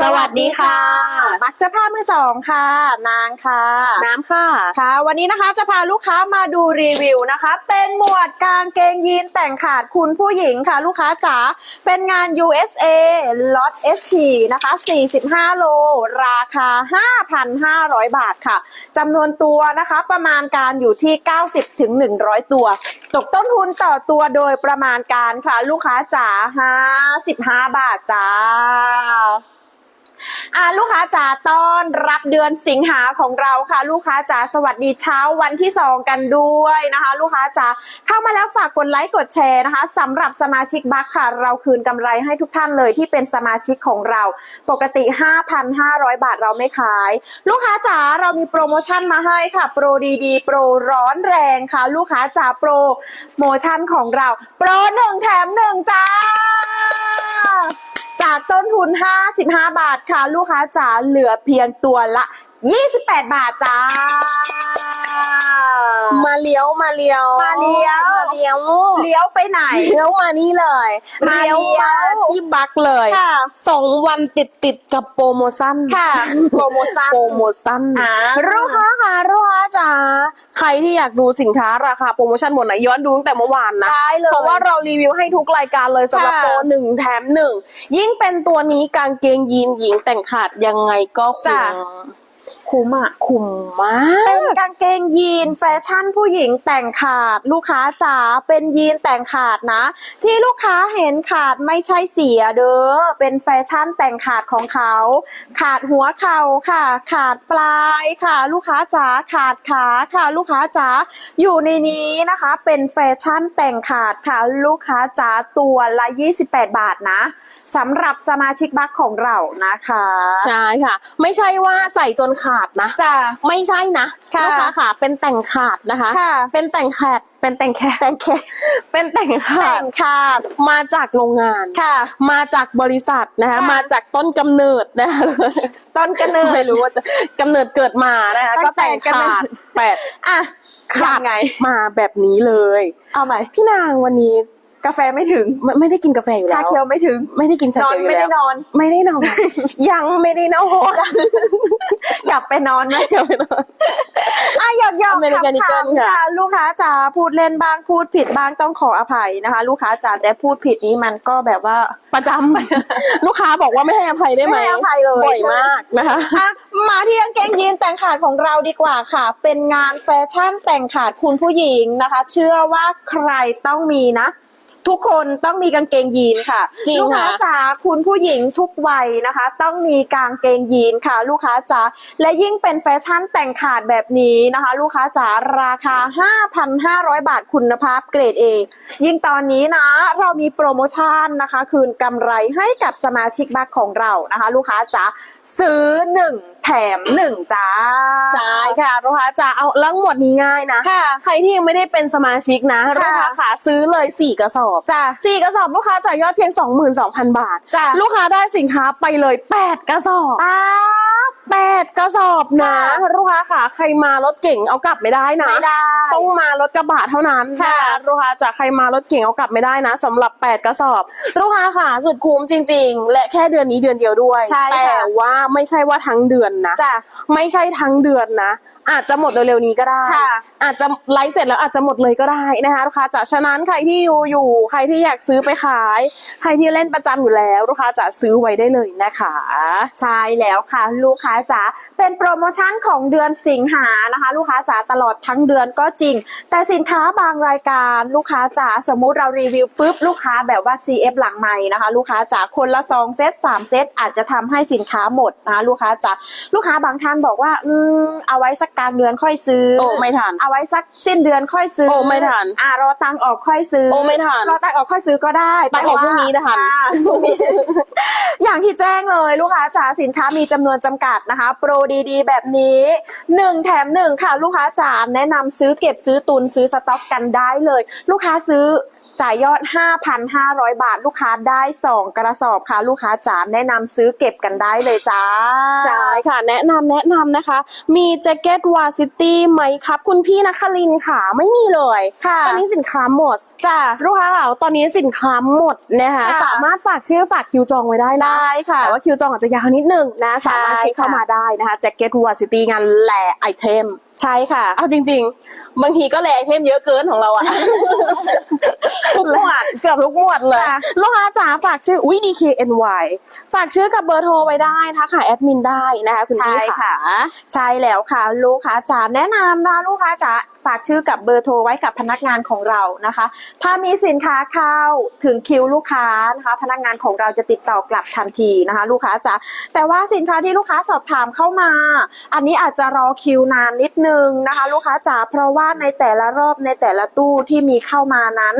สวัสดีค่ะ มักเสื้อผ้ามือสองค่ะ นางค่ะ น้ำค่ะ ค่ะ วันนี้นะคะจะพาลูกค้ามาดูรีวิวนะคะ เป็นหมวดกางเกงยีนแต่งขาดคุณผู้หญิงค่ะ ลูกค้าจ๋า เป็นงาน USA ล็อต ST นะคะ 45 โล ราคา 5,500 บาทค่ะ จำนวนตัวนะคะประมาณการอยู่ที่ 90ถึง100 ตัว ตกต้นทุนต่อตัวโดยประมาณการค่ะ ลูกค้าจ๋า55 บาทจ้า อ่าลูกค้าจ๋าต้อนรับเดือนสิงหาของเราค่ะ ลูกค้าจ๋าสวัสดีเช้าวันที่สองกันด้วยนะคะ ลูกค้าจ๋าเข้ามาแล้วฝากกดไลค์กดแชร์นะคะสำหรับสมาชิกบัคค่ะ เราคืนกำไรให้ทุกท่านเลยที่เป็นสมาชิกของเรา ปกติ 5,500 บาทเราไม่ขาย ลูกค้าจ๋าเรามีโปรโมชั่นมาให้ค่ะ โปรดีๆ โปรร้อนแรงค่ะ ลูกค้าจ๋าโปรโมชั่นของเรา โปรหนึ่งแถมหนึ่งจ้า จากต้นทุน 55 บาทค่ะ ลูกค้าจ๋าเหลือเพียงตัวละ 28 บาทจ้า มาเลี้ยวมาเลี้ยวมาเลี้ยว มาเลี้ยวเลี้ยวไปไหน เลี้ยวมานี่เลยมาเลี้ยวเลี้ยวมาที่บักเลยค่ะสองวันติดติดๆกับโปรโมชั่นค่ะโปรโมชั่นโปรโมชั่นอ่าลูกค้าค่ะลูกค้าจ๋าใครที่อยากดูสินค้าราคาโปรโมชั่นหมดไหนย้อนดูตั้งแต่เมื่อวานนะได้เลยเพราะว่าเรารีวิวให้ทุกรายการเลยสำหรับค่ะโปรหนึ่งแถมหนึ่งยิ่งเป็นตัวนี้กางเกงยีนหญิงแต่งขาดยังไงก็คุ้จ้ะม คุ้มอะคุ้มมาเป็กนกางเกงยีนแฟชั่นผู้หญิงแต่งขาดลูกค้าจ๋าเป็นยีนแต่งขาดนะ ที่ลูกค้าเห็นขาดไม่ใช่เสียเด้อเป็นแฟชั่นแต่งขาดของเขา ขาดหัวเข่าค่ะ ขาดปลายค่ะ ลูกค้าจ๋าขาดขาค่ะ ลูกค้าจ๋าอยู่ในนี้นะคะ เป็นแฟชั่นแต่งขาดค่ะ ลูกค้าจ๋าตัวละ 28 บาทนะ สำหรับสมาชิกบัคของเรานะคะ ใช่ค่ะ ไม่ใช่ว่าใส่จนขาดนะจ้าไม่ใช่นะค่ะลูกค้าค่ะ เป็นแต่งขาดนะคะ ค่ะเป็นแต่งขาดเป็นแต่งแค่แต่งแค่เป็นแต่งขาแต่ดงขาดมาจากโรงงานค่ะ มาจากบริษัทนะคะ ค่ะ มาจากต้นกำเนิดนะคะ ต้นกระเนิด ไม่รู้ว่าจะกำเนิดเกิดมานะคะตั้ก็งแต่แต่งกำเนิขาดด แปดอะขาดยังไง มาแบบนี้เลย เอาใหม่ พี่นางวันนี้ กาแฟไม่ถึง ไม่ไม่ได้กินกาแฟอยู่แล้ชาวเขียวไม่ถึง ไม่ได้กินชานอนเขียวอยู่ไม่แล้ได้วนอน ไม่ได้นอน ยังไม่ได้นอนอยากไปนอนไหมยังไม่นอน อะหยอกหยอกอเมริกันขำ Eagle ๆค่ะ ค่ะลูกค้าจ๋าพูดเล่นบ้างพูดผิดบ้างต้องขออภัยนะคะ ลูกค้าจ๋าแต่พูดผิดนี้มันก็แบบว่า ประจำ ลูกค้าบอกว่าไม่ให้อภัยได้ไหมไม่ให้อภัยเลย บ่อยมากนะคะ อะมาที่กางเกงยีนแต่งขาดของเราดีกว่าค่ะ เป็นงานแฟชั่นแต่งขาดคุณผู้หญิงนะคะ เชื่อว่าใครต้องมีนะ ทุกคนต้องมีกางเกงยีนค่ะ จริงลูกค้าค่ะจ๋าคุณผู้หญิงทุกวัยนะคะ ต้องมีกางเกงยีนค่ะ ลูกค้าจ๋าและยิ่งเป็นแฟชั่นแต่งขาดแบบนี้นะคะ ลูกค้าจ๋าราคา 5,500 บาทคุณภาพเกรด A ยิ่งตอนนี้นะเรามีโปรโมชั่นนะคะ คืนกำไรให้กับสมาชิกบัคของเรานะคะ ลูกค้าจ๋าซื้อ 1แถม1จ้า ใช่ค่ะลูกค้าจะเอาเรื่องหมดนี้ง่ายนะค่ะใครที่ยังไม่ได้เป็นสมาชิกนะลูกค้าค่ะซื้อเลยสี่กระสอบจ้าสี่กระสอบลูกค้าจ่ายยอดเพียง 22,000 บาทจ้าลูกค้าได้สินค้าไปเลยแปดกระสอบป้าบ แปดกระสอบนะค่ะลูกค้าค่ะใครมารถเก่งเอากลับไม่ได้นะ ไม่ได้ ต้องมารถกระบะเท่านั้นค่ะลูกค้าจากใครมารถเก่งเอากลับไม่ได้นะสำหรับ8กระสอบลูกค้าค่ะสุดคุ้มจริง ๆ และแค่เดือนนี้เดือนเดียวด้วยใช่ค่ะแต่ว่าไม่ใช่ว่าทั้งเดือนนะจ้าไม่ใช่ทั้งเดือนนะ อาจจะหมดเร็วๆนี้ก็ได้ค่ะอาจจะไลฟ์เสร็จแล้วอาจจะหมดเลยก็ได้นะคะลูกค้าจากฉะนั้นใครที่อยู่อยู่ ใครที่อยากซื้อไปขาย ใครที่เล่นประจำอยู่แล้วลูกค้าจะซื้อไว้ได้เลยนะคะ ใช่แล้วค่ะลูกค้าจ๋าเป็นโปรโมชั่นของเดือนสิงหานะคะ ลูกค้าจ๋าตลอดทั้งเดือนก็จริง แต่สินค้าบางรายการลูกค้าจ๋าสมมุติเรารีวิวปุ๊บลูกค้าแบบว่า CF หลังใหม่นะคะ ลูกค้าจ๋าคนละสองเซตสามเซตอาจจะทำให้สินค้าหมดนะคะลูกค้าจ๋าลูกค้าบางท่านบอกว่าอืมเอาไว้สักกลางเดือนค่อยซื้อโอ้ไม่ทันเอาไว้สักสิ้นเดือนค่อยซื้อโอ้ไม่ทันอ่ารอตังค์ออกค่อยซื้อโอ้ไม่ทันรอตังค์ออกค่อยซื้อก็ได้ตังค์ออกพรุ่งนี้นะทันอ่าพรุ่งนี้อย่างที่แจ้งเลยลูกค้าจ๋าสินค้ามีจำนวนจำกัดนะคะ โปรดีๆ แบบนี้ 1 แถม 1 ค่ะ ลูกค้าจ๋าแนะนำซื้อเก็บซื้อตุนซื้อสต็อกกันได้เลย ลูกค้าซื้อ จ่ายยอด 5,500 บาทลูกค้าได้ 2 กระสอบค่ะ ลูกค้าจ๋าแนะนำซื้อเก็บกันได้เลยจ้า ใช่ค่ะ แนะนำแนะนำนะคะ มีแจ็คเก็ตวาซิตี้ไหมครับ คุณพี่นครินทร์ค่ะไม่มีเลยค่ะตอนนี้สินค้าหมดจ้าลูกค้าค่ะตอนนี้สินค้าหมดนะคะค่ะสามารถฝากชื่อฝากคิวจองไว้ได้นะได้ค่ะแต่ว่าคิวจองอาจจะยาวนิดนึงนะใช่สามารถเช็คเข้าค่ะมาได้นะคะแจ็คเก็ตวาซิตี้งานแหล่ไอเทม ใช่ค่ะ เอาจริง ๆ บางทีก็แหล่ไอเทมเยอะเกินของเราอะ ทุกหมวดเกือบทุกหมวดเลยค่ะลูกค้าจ๋าฝากชื่ออุ้ย DKNY ฝากชื่อกับเบอร์โทรไว้ได้นะคะแอดมินได้นะคะคุณพี่ใช่ค่ะค่ะ ใช่แล้วค่ะ ลูกค้าจ๋าแนะนำนะลูกค้าจ๋าฝากชื่อกับเบอร์โทรไว้กับพนักงานของเรานะคะ ถ้ามีสินค้าเข้าถึงคิวลูกค้านะคะ พนักงานของเราจะติดต่อกลับทันทีนะคะ ลูกค้าจ๋าแต่ว่าสินค้าที่ลูกค้าสอบถามเข้ามา อันนี้อาจจะรอคิวนานนิดนึงนะคะ ลูกค้าจ๋าเพราะว่าในแต่ละรอบในแต่ละตู้ที่มีเข้ามานั้น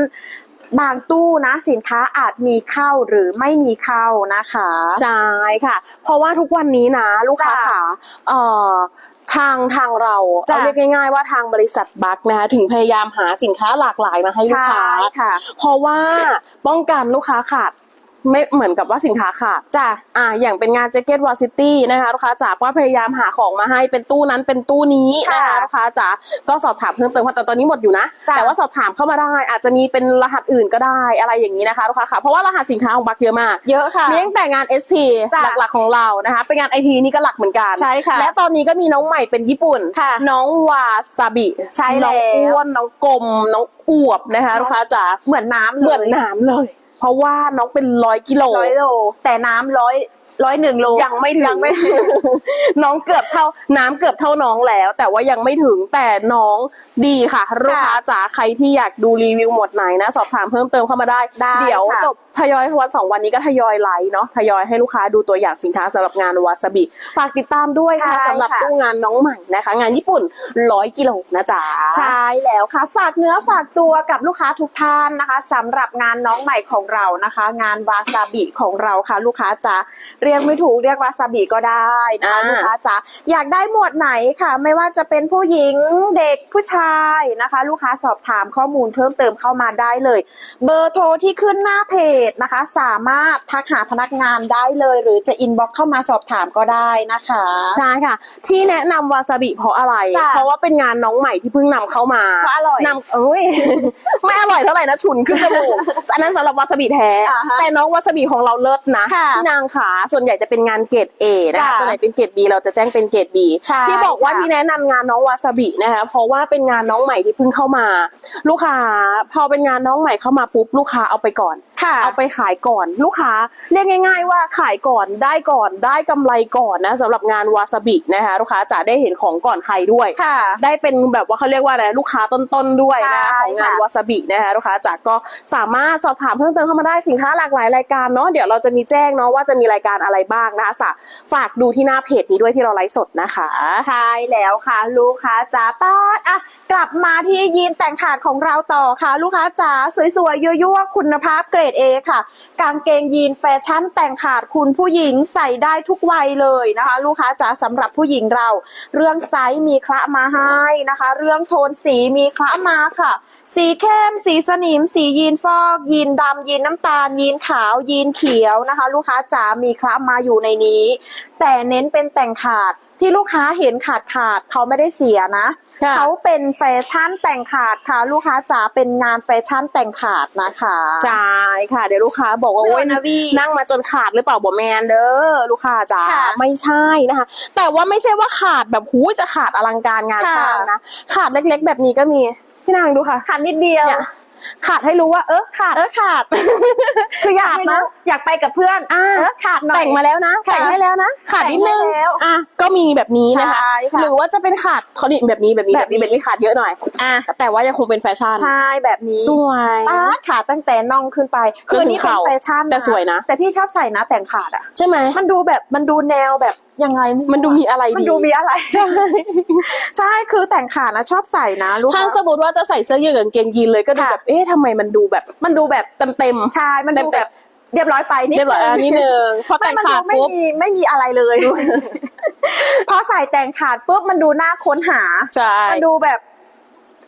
บางตู้นะสินค้าอาจมีเข้าหรือไม่มีเข้านะคะ ใช่ค่ะ เพราะว่าทุกวันนี้นะ ลูกค้าจ้ะค่ะเอ่อ ทางทางเราจ้ะเอาเรียกง่ายๆว่าทางบริษัทบัคนะคะถึงพยายามหาสินค้าหลากหลายมาให้ลูกค้าใช่ค่ะเพราะว่าป้องกันลูกค้าขาด ไม่เหมือนกับว่าสินค้าขาดจ้ะอ่าอย่างเป็นงานแจ็คเก็ตวอซิตี้นะคะลูกค้าจ๋าก็พยายามหาของมาให้เป็นตู้นั้นเป็นตู้นี้นะคะค่ะลูกค้าจ๋าก็สอบถามเพิ่มเติมว่าแต่ตอนนี้หมดอยู่นะจ้ะแต่ว่าสอบถามเข้ามาได้ อาจจะมีเป็นรหัสอื่นก็ได้อะไรอย่างนี้นะคะลูกค้าค่ะเพราะว่ารหัสสินค้าของบัคเยอะมากเยอะค่ะมีตั้งแต่งาน SP จ้ะหลักๆของเรานะคะเป็นงานไอทีนี่ก็หลักเหมือนกันใช่ค่ะและตอนนี้ก็มีน้องใหม่เป็นญี่ปุ่นค่ะน้องวาซาบิใช่น้องแล้วอ้วนน้องกลมน้องอวบนะคะน้องลูกค้าจ๋าเหมือนน้ำเหมือนหนามเลย เพราะว่าน้องเป็นร้อยกิโลร้อยโลแต่น้ำร้อย ร้อยหนึ่งโลยังไม่ถึงยังไม่ถึง น้องเกือบเท่าน้ำเกือบเท่าน้องแล้ว แต่ว่ายังไม่ถึงแต่น้องดีค่ะลูกค้าจ๋าใครที่อยากดูรีวิวหมดไหนนะ สอบถามเพิ่มเติมเข้ามาได้ได้เดี๋ยวค่ะจบทยอยวันสองวันนี้ก็ทยอยไลฟ์เนาะทยอยให้ลูกค้าดูตัวอย่างสินค้าสำหรับงานวาซาบิฝากติดตามด้วยนะคะใช่สำหรับค่ะตู้งานน้องใหม่นะคะ งานญี่ปุ่นร้อยกิโลนะจ๊ะใช่แล้วค่ะ ฝากเนื้อฝากตัวกับลูกค้าทุกท่านนะคะสำหรับงานน้องใหม่ของเรานะคะ งานวาซาบิของเราค่ะ ลูกค้าจะเรียกไม่ถูกเรียกวาซาบิก็ได้นะคะอ่าลูกค้าจะอยากได้หมวดไหนค่ะ ไม่ว่าจะเป็นผู้หญิงเด็กผู้ชายนะคะ ลูกค้าสอบถามข้อมูลเพิ่มเติมเข้ามาได้เลย เบอร์โทรที่ขึ้นหน้าเพจนะคะ สามารถทักหาพนักงานได้เลย หรือจะอินบ็อกเข้ามาสอบถามก็ได้นะคะใช่ค่ะ ที่แนะนำวาซาบิเพราะอะไร จ้ะเพราะว่าเป็นงานน้องใหม่ที่เพิ่งนำเข้ามาเพราะอร่อยนำเอ้ย ไม่อร่อยเท่าไหร่นะฉุนขึ้นจมูกอันนั้นสำหรับวาซาบิแท้ อ่าฮะแต่น้องวาซาบิของเราเลิศนะค่ะที่นางขาส่วนใหญ่จะเป็นงานเกรด A นะคะจ้ะตัวไหนเป็นเกรด B เราจะแจ้งเป็นเกรด B ใช่ที่บอกว่าค่ะ ที่แนะนำงานน้องวาซาบินะคะเพราะว่าเป็นงานน้องใหม่ที่เพิ่งเข้ามา ลูกค้าพอเป็นงานน้องใหม่เข้ามาปุ๊บลูกค้าเอาไปก่อน ค่ะ เอาไปขายก่อนลูกค้าเรียกง่าย ๆ ว่าขายก่อนได้ก่อนได้กำไรก่อนนะสำหรับงานวาซาบินะคะลูกค้าจะได้เห็นของก่อนใครด้วย ค่ะ ได้เป็นแบบว่าเขาเรียกว่าอะไรลูกค้าต้นๆด้วยนะใช่ของงานค่ะวาซาบินะคะลูกค้าจากก็สามารถสอบถามเพิ่มเติมเข้ามาได้สินค้าหลากหลายรายการเนาะเดี๋ยวเราจะมีแจ้งเนาะว่าจะมีรายการอะไรบ้างนะคะฝากฝากดูที่หน้าเพจนี้ด้วยที่เราไลฟ์สดนะคะ ใช่แล้วค่ะ ลูกค้าจ๋าป้าอะกลับมาที่ยีนแต่งขาดของเราต่อค่ะ ลูกค้าจ๋าสวยๆยั่วๆคุณภาพเกรด A ค่ะ กางเกงยีนแฟชั่นแต่งขาดคุณผู้หญิงใส่ได้ทุกวัยเลยนะคะ ลูกค้าจ๋าสำหรับผู้หญิงเรา เรื่องไซส์มีคละมาให้นะคะ เรื่องโทนสีมีคละมาค่ะ สีเข้มสีสนิม สียีนฟอก ยีนดำยีนน้ำตาล ยีนขาว ยีนเขียวนะคะ ลูกค้าจ๋ามีคละมาอยู่ในนี้ แต่เน้นเป็นแต่งขาดที่ลูกค้าเห็นขาดขาดๆเขาไม่ได้เสียนะค่ะเขาเป็นแฟชั่นแต่งขาดค่ะ ลูกค้าจ๋าเป็นงานแฟชั่นแต่งขาดนะคะใช่ค่ะ เดี๋ยวลูกค้าบอกว่าไม่โอ้ยเอานะพี่นั่งมาจนขาดหรือเปล่าบอแมนเด้อลูกค้าจ๋าค่ะไม่ใช่นะคะ แต่ว่าไม่ใช่ว่าขาดแบบหูยจะขาดอลังการงานสร้างนะขาดเล็กๆ แบบนี้ก็มีพี่นางดูค่ะขาดนิดเดียวเนี่ย ขาดให้รู้ว่าเออขาดเออขาด คืออยากขาดให้นะรู้อยากไปกับเพื่อนอ่าเออขาดหน่อยแต่งมาแล้วนะค่ะแต่งให้แล้วนะขาดนิดนึงแต่งให้แล้วอะก็มีแบบนี้นะคะใช่ค่ะหรือว่าจะเป็นขาดเขาดิแบบนี้แบบนี้แบบนี้แบแบบบนี้นี้ขาดเยอะหน่อยอะแต่ว่ายังคงเป็นแฟชั่นใช่แบบนี้สวยป้าดขาดตั้งแต่น่องขึ้นไปคืออันนี้เป็นจนถึงเข่าแฟชั่นแต่สวยนะ แต่พี่ชอบใส่นะแต่งขาดอะใช่ไหมมันดูแบบมันดูแนวแบบยังไงไรู้มันดูมีอะไรมันดีดูมีอะไร ใช่ ใช่คือแต่งขาดนะชอบใส่นะลูกถ้าค้าสมมติว่าจะใส่เสื้อยืดกับกางเกงยีนเลยก็ดูค่ะแบบเอ๊ะทำไมมันดูแบบมันดูแบบเต็มเต็มใช่มันดูเต็มๆแบบเรียบร้อยไปนิดเรียบร้อยอันนี้หนึ่งพอแต่งมันขาดูดไม่ปุ๊บมีไม่มีอะไรเลยพอใส่แต่งขาดปุ๊บมันดูน่าค้นหาใช่มันดูแบบ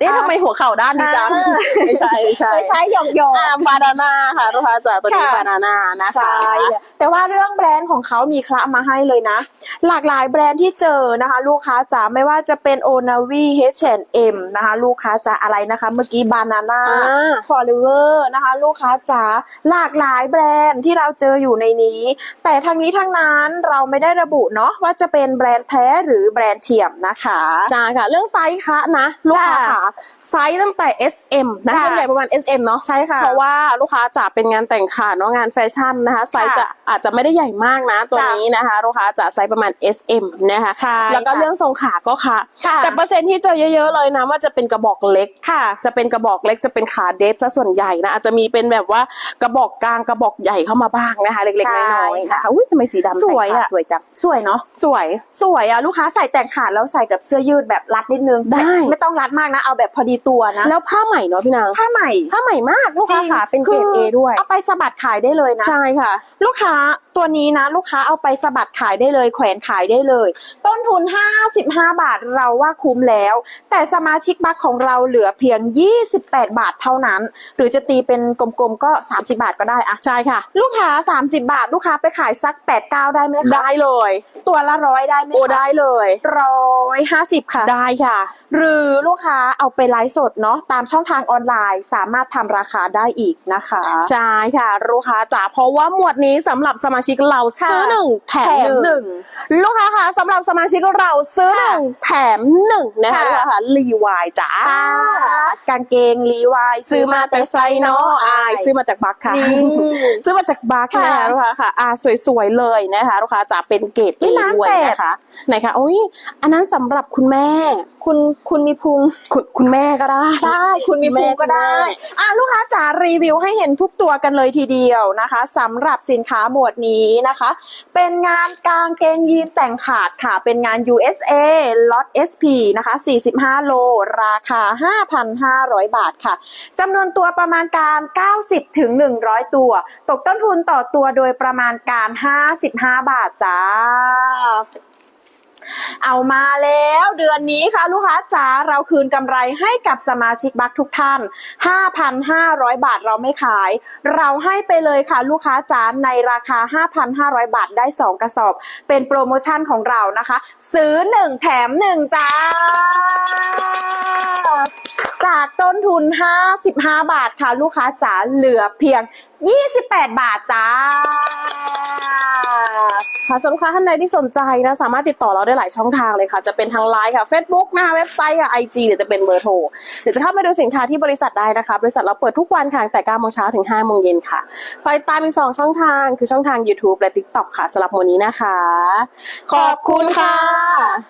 เอ๊ะทำไมหัวเข่าด้านนี้จังอ่าไม่ใช่ไม่ใช่ไม่ใช่หยอกหยอกอ่าบานาน่าค่ะลูกค้าจ๋าตัวนี้ค่ะบานาน่านะคะใช่เลยแต่ว่าเรื่องแบรนด์ของเขามีคละมาให้เลยนะ หลากหลายแบรนด์ที่เจอนะคะ ลูกค้าจ๋าไม่ว่าจะเป็นโอนาวี H&M นะคะ ลูกค้าจ๋าอะไรนะคะ เมื่อกี้บานาน่าอ่าฟอร์เวอร์นะคะ ลูกค้าจ๋าหลากหลายแบรนด์ที่เราเจออยู่ในนี้ แต่ทั้งนี้ทั้งนั้นเราไม่ได้ระบุเนาะว่าจะเป็นแบรนด์แท้หรือแบรนด์เทียมนะคะใช่ค่ะ เรื่องไซส์คะนะลูกค้าจ้ะค่ะไซส์ตั้งแต่ S M นะค่ะส่วนใหญ่ประมาณ S M เนาะใช่ค่ะเพราะว่าลูกค้าจะเป็นงานแต่งขาเนาะงานแฟชั่นนะคะไซส์จะอาจจะไม่ได้ใหญ่มากนะตัวจ้ะนี้นะคะลูกค้าจะไซส์ประมาณ S M นะคะใช่แล้วก็ค่ะเรื่องทรงขาก็ค่ะค่ะ แต่เปอร์เซ็นต์ที่เจอเยอะๆเลยนะว่าจะเป็นกระบอกเล็กค่ะ จะเป็นกระบอกเล็กจะเป็นขาเดฟซะส่วนใหญ่นะอาจจะมีเป็นแบบว่ากระบอกกลางกระบอกใหญ่เข้ามาบ้างนะคะ เล็กใช่ๆน้อยๆนะคะอุ้ยทำไมสีดำสวยแต่งขาอะสวยจังสวยเนาะสวยสวยอะลูกค้าใส่แต่งขาดแล้วใส่กับเสื้อยืดแบบรัดนิดนึงได้ไม่ไม่ต้องรัดมากนะเอาแบบพอดีตัวนะ แล้วผ้าใหม่เนาะพี่นางผ้าใหม่ผ้าใหม่มากลูกค้าจริงขาเป็นเกรดคืเอด้วยเอาไปสะบัดขายได้เลยนะใช่ค่ะ ลูกค้าตัวนี้นะ ลูกค้าเอาไปสะบัดขายได้เลย แขวนขายได้เลย ต้นทุน 55 บาทเราว่าคุ้มแล้ว แต่สมาชิกบัคของเราเหลือเพียง 28 บาทเท่านั้น หรือจะตีเป็นกลมๆก็ 30 บาทก็ได้อะใช่ค่ะ ลูกค้า 30 บาท ลูกค้าไปขายสัก 8-9 ได้ไหมคะได้เลย ตัวละร้อยได้ไหมโอ้คะได้เลยร้อยห้าสิบค่ะได้ค่ะ หรือลูกค้าเอาไปไลฟ์สดเนาะตามช่องทางออนไลน์ สามารถทำราคาได้อีกนะคะ ใช่ค่ะลูกค้าจ๋าเพราะว่าหมวดนี้สำหรับสมาชิกเราค่ะซื้อหนึ่งแถแถมมหหนึ่นึ่งงลูกค้าค่ะสำหรับสมาชิกเราซื้อหค่ะนึ่งแถมหนึ่งนะคะค่ะลูกค้าค่ะรีวายจ๋ากางเกงรีวายซื้อมาแต่ไซส์เนาะอายซื้อมาจากบัคค่ะนี่ซื้อมาจากบัคค่ะนะคะลูกค้าค่ะอ่าสวยๆเลยนะคะลูกค้าจ๋าเป็นเกรดเอนี่ร้านด้วยเศษนะคะไหนคะโอ้ยอันนั้นสำหรับคุณแม่ คุณคุณมีพุงคุณคุณแม่ก็ได้ได้คุณมีพุงก็ได้แม่อะลูกค้าจ๋ารีวิวให้เห็นทุกตัวกันเลยทีเดียวนะคะสำหรับสินค้าหมวดนี้นะคะ เป็นงานกางเกงยีนแต่งขาดค่ะ เป็นงาน USA ล็อต SP นะคะ 45 โล ราคา 5,500 บาทค่ะจำนวนตัวประมาณการ 90ถึง100 ตัว ตกต้นทุนต่อตัวโดยประมาณการ 55 บาทจ้า เอามาแล้วเดือนนี้ค่ะลูกค้าจ๋าเราคืนกำไรให้กับสมาชิกบัคทุกท่าน 5,500 บาทเราไม่ขาย เราให้ไปเลยค่ะลูกค้าจ๋าในราคา 5,500 บาทได้ 2 กระสอบ เป็นโปรโมชั่นของเรานะคะ ซื้อ 1 แถม 1 จ้าจากต้นทุน 55 บาทค่ะ ลูกค้าจ๋าเหลือเพียง 28 บาทจ้า ค่ะสำหรับค้าท่านใดที่สนใจนะสามารถติดต่อเราได้หลายช่องทางเลยค่ะ จะเป็นทางไลน์ค่ะ Facebook นะคะเว็บไซต์ค่ะ IG หรือจะเป็นเบอร์โทรหรือจะเข้ามาดูสินค้าที่บริษัทได้นะคะ บริษัทเราเปิดทุกวันค่ะแต่9โมงเช้าถึง5โมงเย็นค่ะไฟตามอีก2ช่องทางคือช่องทาง YouTube และ TikTok ค่ะสำหรับวันนี้นะคะ ขอบคุณค่ะ